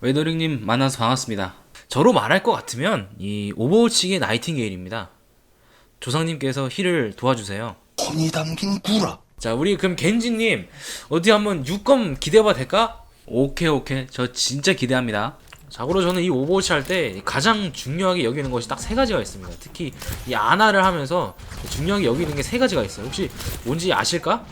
웨더링님 만나서 반갑습니다. 저로 말할 것 같으면 이 오버워치의 나이팅게일입니다. 조상님께서 힐을 도와주세요. 혼이 담긴 구라. 자, 우리 그럼 겐지님 어디 한번 6검 기대해봐도 될까? 오케이 오케이 저 진짜 기대합니다. 자고로 저는 이 오버워치 할 때 가장 중요하게 여기는 것이 딱 세 가지가 있습니다. 특히 이 아나를 하면서 중요하게 여기는 게 세 가지가 있어요. 혹시 뭔지 아실까?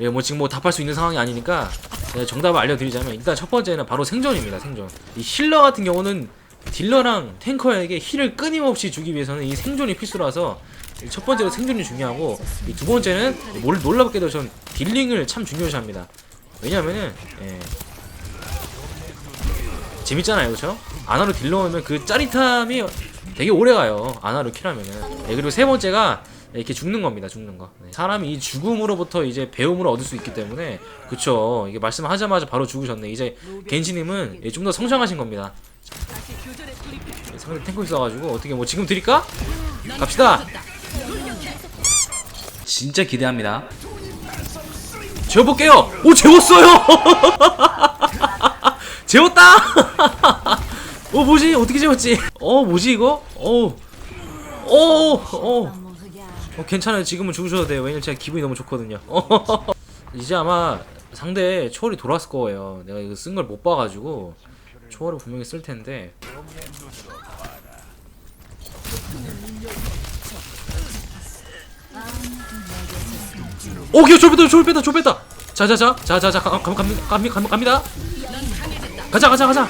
예, 뭐 지금 뭐 답할 수 있는 상황이 아니니까 제가 정답을 알려드리자면 일단 첫 번째는 바로 생존입니다. 생존. 이 힐러 같은 경우는 딜러랑 탱커에게 힐을 끊임없이 주기 위해서는 이 생존이 필수라서 첫 번째로 생존이 중요하고 이두 번째는 뭘 놀랍게도 전 딜링을 참 중요시합니다. 왜냐면은 예. 재밌잖아요, 그렇죠? 아나로 딜러 오면 그 짜릿함이 되게 오래 가요. 아나로 킬하면은. 예, 그리고 세 번째가 이렇게 죽는 겁니다. 죽는 거. 네. 사람이 이 죽음으로부터 이제 배움을 얻을 수 있기 때문에 그쵸. 이게 말씀하자마자 바로 죽으셨네. 이제 겐지님은 좀 더 성장하신 겁니다. 예, 상대 탱커 있어가지고 어떻게 뭐 지금 드릴까? 갑시다. 진짜 기대합니다. 재워볼게요. 오 재웠어요. 재웠다. 어 뭐지? 어떻게 재웠지? 어 뭐지 이거? 어. 어. 어. 어 괜찮아요. 지금은 죽으셔도 돼요. 왜냐면 제가 기분이 너무 좋거든요. 이제 아마 상대 초월이 돌아왔을 거예요. 내가 이거 쓴 걸 못 봐가지고 초월을 분명히 쓸 텐데. 오케이 졸 뺐다 졸 뺐다 졸 뺐다 자자자 자자자 갑니다 갑니다 갑니다 가자 가자 가자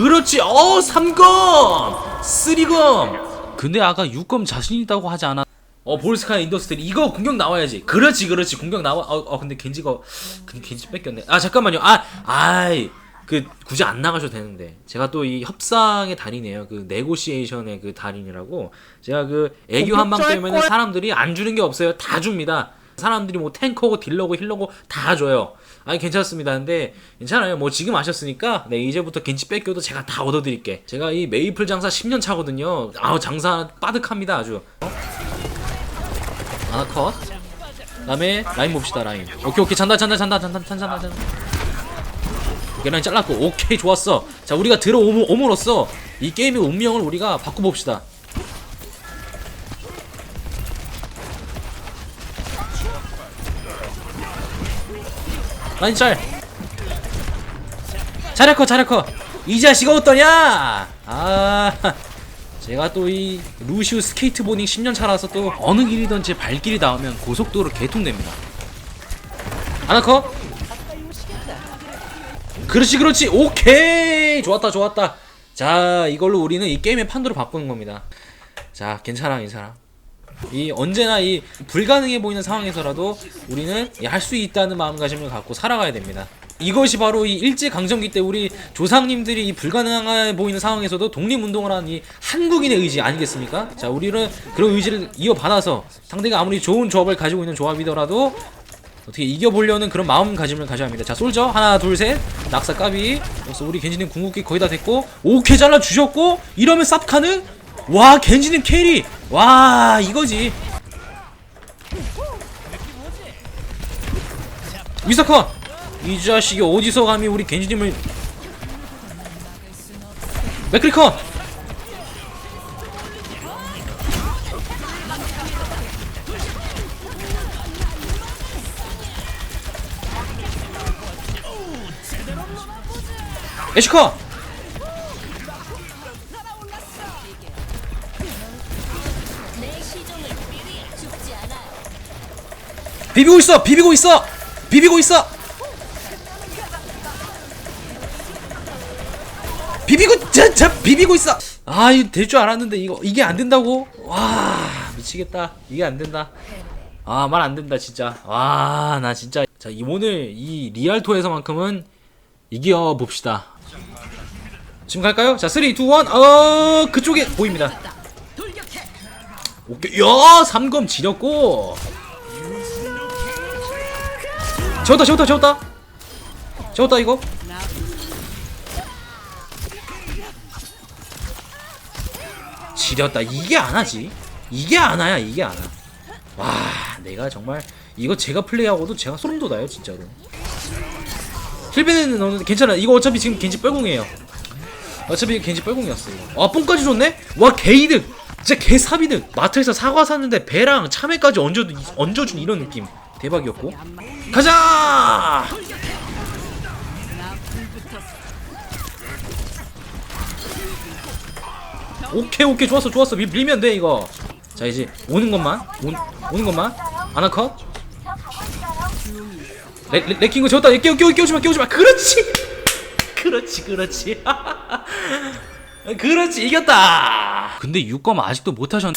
그렇지. 어 3검! 3검! 근데 아까 6검 자신 있다고 하지 않아 어 볼스카이 인더스트리. 이거 공격 나와야지. 그렇지 그렇지. 공격 나와 어, 어 근데 겐지가 근데 겐지 뺏겼네. 아 잠깐만요. 아 아이. 그 굳이 안 나가셔도 되는데. 제가 또 이 협상의 달인이에요. 그 네고시에이션의 그 달인이라고. 제가 그 애교 한 방 때문에 사람들이 안 주는 게 없어요. 다 줍니다. 사람들이 뭐 탱커고 딜러고 힐러고 다 줘요 아니 괜찮습니다. 근데 괜찮아요. 뭐 지금 아셨으니까 네 이제부터 겐지 뺏겨도 제가 다 얻어드릴게. 제가 이 메이플 장사 10년 차거든요. 아우 장사 빠득합니다 아주. 어? 하나 컷. 다음에 라인 봅시다 라인. 오케이 오케이. 잔다 잔다 잔다 잔다 잔다 잔다 오케이 라인 잘랐고. 오케이 좋았어. 자 우리가 들어옴으로써 이 게임의 운명을 우리가 바꿔봅시다 라인 짤. 잘했커 잘했커. 이 자식아 어떠냐? 아 제가 또 이 루시우 스케이트보딩 10년 차라서 또 어느 길이든 제 발길이 닿으면 고속도로 개통됩니다. 아나커 그렇지 그렇지. 오케이. 좋았다 좋았다. 자 이걸로 우리는 이 게임의 판도를 바꾸는 겁니다. 자 괜찮아 괜찮아 이 언제나 이 불가능해 보이는 상황에서라도 우리는 할 수 있다는 마음가짐을 갖고 살아가야 됩니다. 이것이 바로 이 일제 강점기 때 우리 조상님들이 이 불가능해 보이는 상황에서도 독립운동을 한 이 한국인의 의지 아니겠습니까? 자, 우리는 그런 의지를 이어받아서 상대가 아무리 좋은 조합을 가지고 있는 조합이더라도 어떻게 이겨보려는 그런 마음가짐을 가져야 합니다. 자, 솔저 하나, 둘, 셋, 낙사 까비. 그래서 우리 겐지님 궁극기 거의 다 됐고, 오케이 잘라 주셨고, 이러면 쌉카는 와 겐지님 캐리 와 이거지. 위사컨 이 자식이 어디서 감히 우리 겐지님을 맥크리컨 에시컨 비비고 있어 비비고 있어 비비고 있어. 비비고 자자 비비고 있어. 아 이거 될 줄 알았는데 이거 이게 안 된다고? 와 미치겠다. 이게 안 된다. 아 말 안 된다 진짜. 와 나 진짜. 자 이 오늘 이 리알토에서만큼은 이겨 봅시다. 지금 갈까요? 자 3, 2, 1 어, 그쪽에 보입니다. 오케이. 야 3검 지렸고 재웠다 재웠다 재웠다. 재웠다 이거. 지렸다. 이게 안 하지? 이게 안 와야 이게 안와 와 내가 정말 이거 제가 플레이하고도 제가 소름 돋아요 진짜로. 힐베는 넣는데 괜찮아. 이거 어차피 지금 겐지 뻘궁이에요. 어차피 겐지 뻘궁이었어 이거. 아 뽕까지 줬네? 와 개이득. 진짜 개사비득. 마트에서 사과 샀는데 배랑 참외까지 얹어, 얹어준 이런 느낌 대박이었고. 가자! 오케이 오케이. 좋았어 좋았어. 밀, 밀면 돼 이거. 자 이제 오는 것만. 오, 오는 것만. 아나컷? 레, 레, 레킹거 졌다. 깨우 깨우 깨우지마 깨우지마. 그렇지! 그렇지 그렇지. 그렇지. 이겼다. 근데 6검 아직도 못하셨